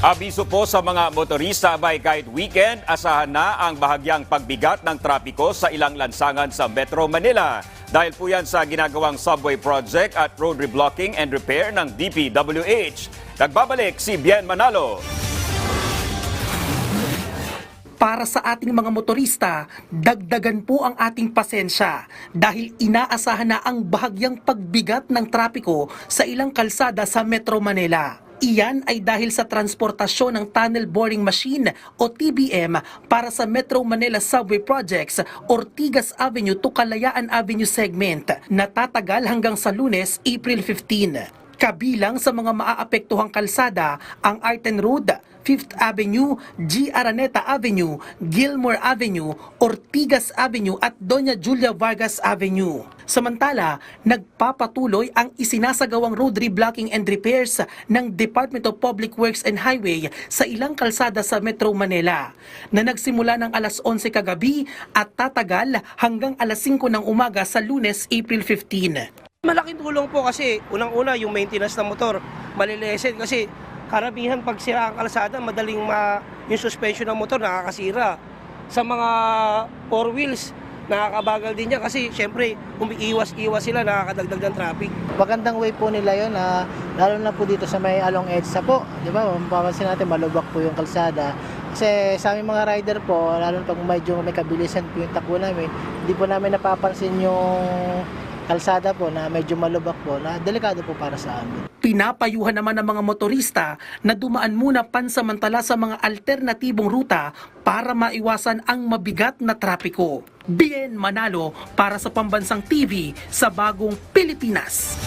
Abiso po sa mga motorista by kahit weekend, asahan na ang bahagyang pagbigat ng trapiko sa ilang lansangan sa Metro Manila. Dahil po yan sa ginagawang subway project at road reblocking and repair ng DPWH. Nagbabalik si Bien Manalo. Para sa ating mga motorista, dagdagan po ang ating pasensya dahil inaasahan na ang bahagyang pagbigat ng trapiko sa ilang kalsada sa Metro Manila. Iyan ay dahil sa transportasyon ng tunnel boring machine o TBM para sa Metro Manila Subway Projects Ortigas Avenue to Kalayaan Avenue segment na tatagal hanggang sa lunes, April 15. Kabilang sa mga maaapektuhang kalsada ang Arten Road, 5th Avenue, G. Araneta Avenue, Gilmore Avenue, Ortigas Avenue at Doña Julia Vargas Avenue. Samantala, nagpapatuloy ang isinasagawang road reblocking and repairs ng Department of Public Works and Highway sa ilang kalsada sa Metro Manila na nagsimula ng alas 11 kagabi at tatagal hanggang alas 5 ng umaga sa lunes, April 15. Malaking tulong po kasi unang-una yung maintenance ng motor, malilesen kasi karamihan pag sira ang kalsada, madaling ma, yung suspension ng motor nakakasira. Sa mga four wheels, nakakabagal din niya kasi syempre umiiwas-iwas sila, nakakadagdag ng traffic. Magandang way po nila yon na lalo na po dito sa may along EDSA po. Di ba? Mapapansin natin malubak po yung kalsada. Kasi sa aming mga rider po, lalo na pag medyo may kabilisan po yung takbo namin, hindi po namin napapansin yung kalsada po na medyo malubak po na delikado po para sa amin. Pinapayuhan naman ng mga motorista na dumaan muna pansamantala sa mga alternatibong ruta para maiwasan ang mabigat na trapiko. Bien Manalo para sa Pambansang TV sa Bagong Pilipinas.